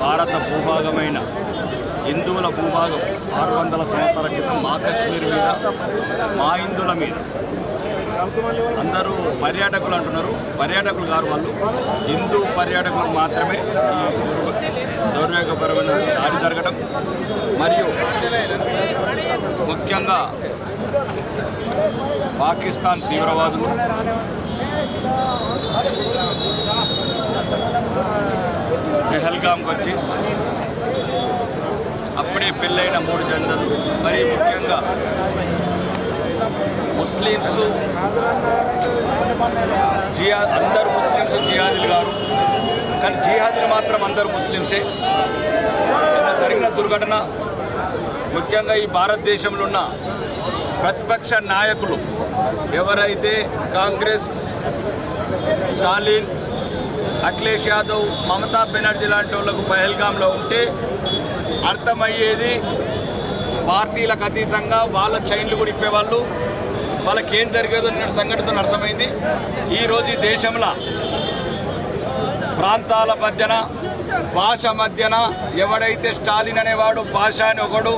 భారత భూభాగమైన హిందువుల భూభాగం ఆరు వందల సంవత్సరాల క్రితం మా కశ్మీర్ మీద మా హిందువుల మీద. అందరూ పర్యాటకులు అంటున్నారు. పర్యాటకులు గారు వాళ్ళు. హిందూ పర్యాటకులు మాత్రమే ఈ దౌర్భాగ్యపరమైన దాడి జరగడం మరియు ముఖ్యంగా పాకిస్తాన్ తీవ్రవాదులు. పెహల్గాంకి వచ్చి అప్పుడే పెళ్ళైన మూడు జంటలు. మరీ ముఖ్యంగా ముస్లిమ్స్ జియా అందరు ముస్లిమ్స్ జిహాదీలు గారు కానీ జిహాదీలు మాత్రం అందరు ముస్లిమ్సే. జరిగిన దుర్ఘటన ముఖ్యంగా ఈ భారతదేశంలో ఉన్న ప్రతిపక్ష నాయకులు ఎవరైతే కాంగ్రెస్ స్టాలిన్ అఖిలేష్ యాదవ్ మమతా బెనర్జీ లాంటి వాళ్ళకు పహల్గామ్లో ఉంటే అర్థమయ్యేది పార్టీలకు అతీతంగా వాళ్ళ చైన్లు కూడా ఇప్పేవాళ్ళు. వాళ్ళకి ఏం జరిగేదో నిన్న సంఘటన అర్థమైంది. ఈరోజు ఈ దేశంలో ప్రాంతాల మధ్యన భాష మధ్యన ఎవడైతే స్టాలిన్ అనేవాడు భాష అని ఒకడు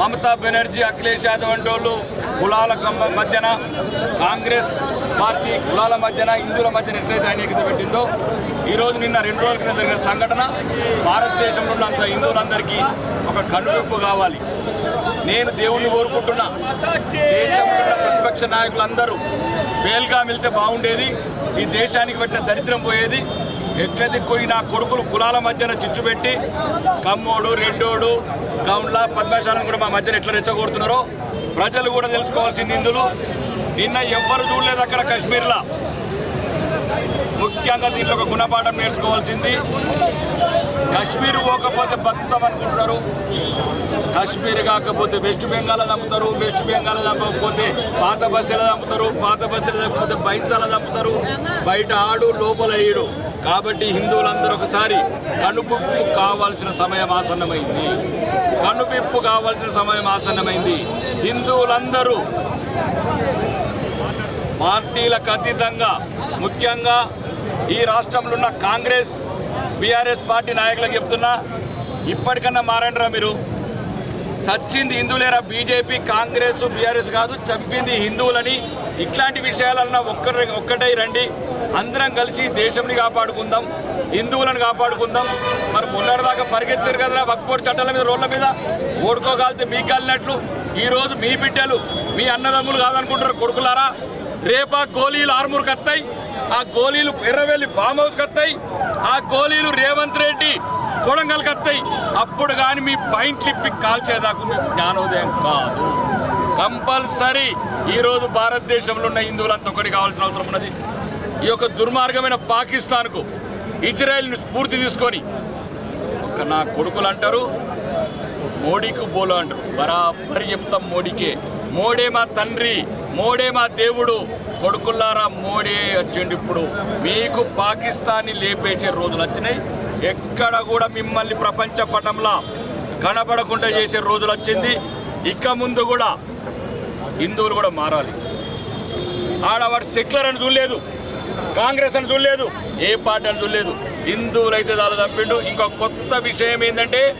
మమతా బెనర్జీ అఖిలేష్ యాదవ్ అంటే వాళ్ళు కులాల కమ్మ మధ్యన కాంగ్రెస్ పార్టీ కులాల మధ్యన హిందువుల మధ్యన ఎట్లయితే అనేకత పెట్టిందో ఈరోజు నిన్న రెండు రోజుల క్రితం జరిగిన సంఘటన భారతదేశంలో ఉన్న అంత హిందువులందరికీ ఒక కనువిప్పు కావాలి. నేను దేవుణ్ణి కోరుకుంటున్నా. దేశంలో ఉన్న ప్రతిపక్ష నాయకులందరూ బేల్గా వెళ్తే బాగుండేది ఈ దేశానికి పెట్టిన దరిద్రం పోయేది. ఎట్లయితే పోయి నా కొడుకులు కులాల మధ్యన చిచ్చు పెట్టి కమ్మోడు రెడ్డోడు గౌండ్ల పద్మశాలను కూడా మా మధ్యన ఎట్లా రెచ్చగొడుతున్నారో ప్రజలు కూడా తెలుసుకోవాల్సింది ఇందులో. నిన్న ఎవ్వరు చూడలేదు అక్కడ కాశ్మీర్లో. ముఖ్యంగా దీంట్లో ఒక గుణపాఠం నేర్చుకోవాల్సింది. కాశ్మీర్ పోకపోతే బతుకుతాం అనుకుంటున్నారు. కాశ్మీర్ కాకపోతే వెస్ట్ బెంగాల్ చంపుతారు వెస్ట్ బెంగాల్ చంపకపోతే పాత బస్సులు చంపుతారు పాత బస్సులు చంపకపోతే బైన్సాల చంపుతారు బయట ఆడు లోపల ఏడు కాబట్టి హిందువులందరూ ఒకసారి కనుపిప్పు కావాల్సిన సమయం ఆసన్నమైంది. కనుపిప్పు కావాల్సిన సమయం ఆసన్నమైంది. హిందువులందరూ పార్టీలకు అతీతంగా ముఖ్యంగా ఈ రాష్ట్రంలో ఉన్న కాంగ్రెస్ బీఆర్ఎస్ పార్టీ నాయకులకు చెప్తున్నా ఇప్పటికన్నా మారండిరా మీరు. చచ్చింది హిందువులేరా బీజేపీ కాంగ్రెస్ బీఆర్ఎస్ కాదు చంపింది హిందువులని. ఇట్లాంటి విషయాలన్నా ఒక్కరి ఒక్కటై రండి. అందరం కలిసి దేశంని కాపాడుకుందాం హిందువులను కాపాడుకుందాం. మరి మొన్నటిదాకా పరిగెత్తారు కదా వక్పోటు చట్టాల మీద రోడ్ల మీద? ఓడుకోగలితే మీకు కాలినట్లు. ఈరోజు మీ బిడ్డలు మీ అన్నదమ్ములు కాదనుకుంటారు కొడుకులారా? రేపా గోళీలు ఆర్మూర్కి వస్తాయి ఆ గోళీలు ఎర్రవెల్లి ఫామ్ హౌస్కి వస్తాయి ఆ గోళీలు రేవంత్ రెడ్డి కొడంగల్కి వస్తాయి అప్పుడు కానీ మీ పైంట్ ఇప్పి కాల్చేదాకా మీకు జ్ఞానోదయం కాదు. కంపల్సరీ ఈరోజు భారతదేశంలో ఉన్న హిందువులంతా ఒకటి కావాల్సిన అవసరం ఉన్నది. ఈ యొక్క దుర్మార్గమైన పాకిస్తాన్కు ఇజ్రాయెల్ని స్ఫూర్తి తీసుకొని ఒక నా కొడుకులు అంటారు మోడీకి బోలో అంటారు. బరాబరి చెప్తాం మోడీకే. మోడే మా తండ్రి. మోడే మా దేవుడు. కొడుకుల్లారా మోడీ వచ్చిండు ఇప్పుడు. మీకు పాకిస్తాన్ని లేపేసే రోజులు వచ్చినాయి. ఎక్కడ కూడా మిమ్మల్ని ప్రపంచ పటంలో కనబడకుండా చేసే రోజులు వచ్చింది. ఇక ముందు కూడా హిందువులు కూడా మారాలి. ఆడవాడు సెక్యులర్ అని చూడలేదు. కాంగ్రెస్ అని చూడలేదు. ఏ పార్టీ అని చూడలేదు. హిందువులు అయితే చాలా చంపిండు. ఇంకా కొత్త విషయం ఏంటంటే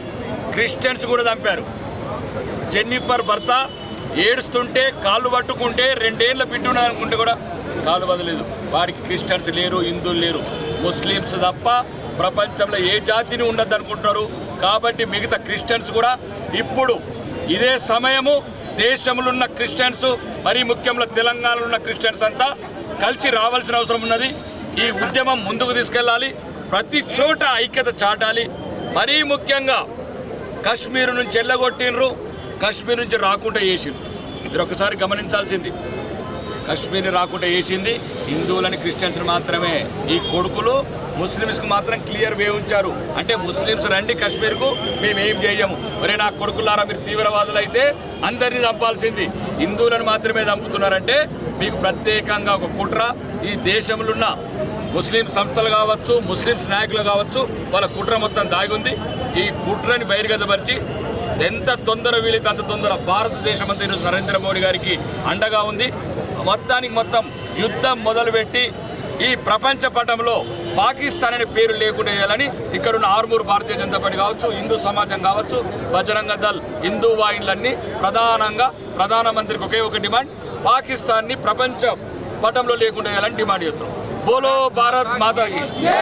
క్రిస్టియన్స్ కూడా చంపారు. జెన్నిఫర్ భర్త ఏడుస్తుంటే కాళ్ళు పట్టుకుంటే రెండేళ్ళ బిడ్డ అనుకుంటే కూడా కాలు వదలేదు వారికి క్రిస్టియన్స్ లేరు హిందువులు లేరు. ముస్లిమ్స్ తప్ప ప్రపంచంలో ఏ జాతిని ఉండద్దు అనుకుంటున్నారు కాబట్టి మిగతా క్రిస్టియన్స్ కూడా ఇప్పుడు ఇదే సమయము దేశంలో ఉన్న క్రిస్టియన్స్ మరీ ముఖ్యంగా తెలంగాణలో ఉన్న క్రిస్టియన్స్ అంతా కలిసి రావాల్సిన అవసరం ఉన్నది. ఈ ఉద్యమం ముందుకు తీసుకెళ్ళాలి. ప్రతి చోట ఐక్యత చాటాలి. మరీ ముఖ్యంగా కశ్మీర్ నుంచి వెళ్ళగొట్టినరు కశ్మీర్ నుంచి రాకుండా చేసిండ్రు మీరు ఒకసారి గమనించాల్సింది. కశ్మీర్ని రాకుండా చేసింది హిందువులని క్రిస్టియన్స్ మాత్రమే. ఈ కొడుకులు ముస్లిమ్స్కి మాత్రం క్లియర్ వే ఉంచారు. అంటే ముస్లిమ్స్ రండి కాశ్మీర్కు మేమేం చేయము. మరి నా కొడుకులారా మీరు తీవ్రవాదులు అయితే అందరినీ చంపాల్సింది. హిందువులను మాత్రమే చంపుతున్నారంటే మీకు ప్రత్యేకంగా ఒక కుట్ర. ఈ దేశంలో ఉన్న ముస్లిం సంస్థలు కావచ్చు ముస్లిమ్స్ నాయకులు కావచ్చు వాళ్ళ కుట్ర మొత్తం దాగి ఉంది. ఈ కుట్రని బహిర్గతపరిచి ఎంత తొందర వీలైతే అంత తొందర భారతదేశం అంతా ఈరోజు నరేంద్ర మోడీ గారికి అండగా ఉంది. మొత్తానికి మొత్తం యుద్ధం మొదలుపెట్టి ఈ ప్రపంచ పటంలో పాకిస్తాన్ అనే పేరు లేకుండా చేయాలని ఇక్కడున్న ఆర్మూరు భారతీయ జనతా పార్టీ కావచ్చు హిందూ సమాజం కావచ్చు బజరంగ దళ్ హిందూ వాహిన్లన్నీ ప్రధానంగా ప్రధానమంత్రికి ఒకే ఒక డిమాండ్ పాకిస్తాన్ని ప్రపంచ పటంలో లేకుండా చేయాలని డిమాండ్ చేస్తున్నాం. బోలో భారత్ మాతాకి.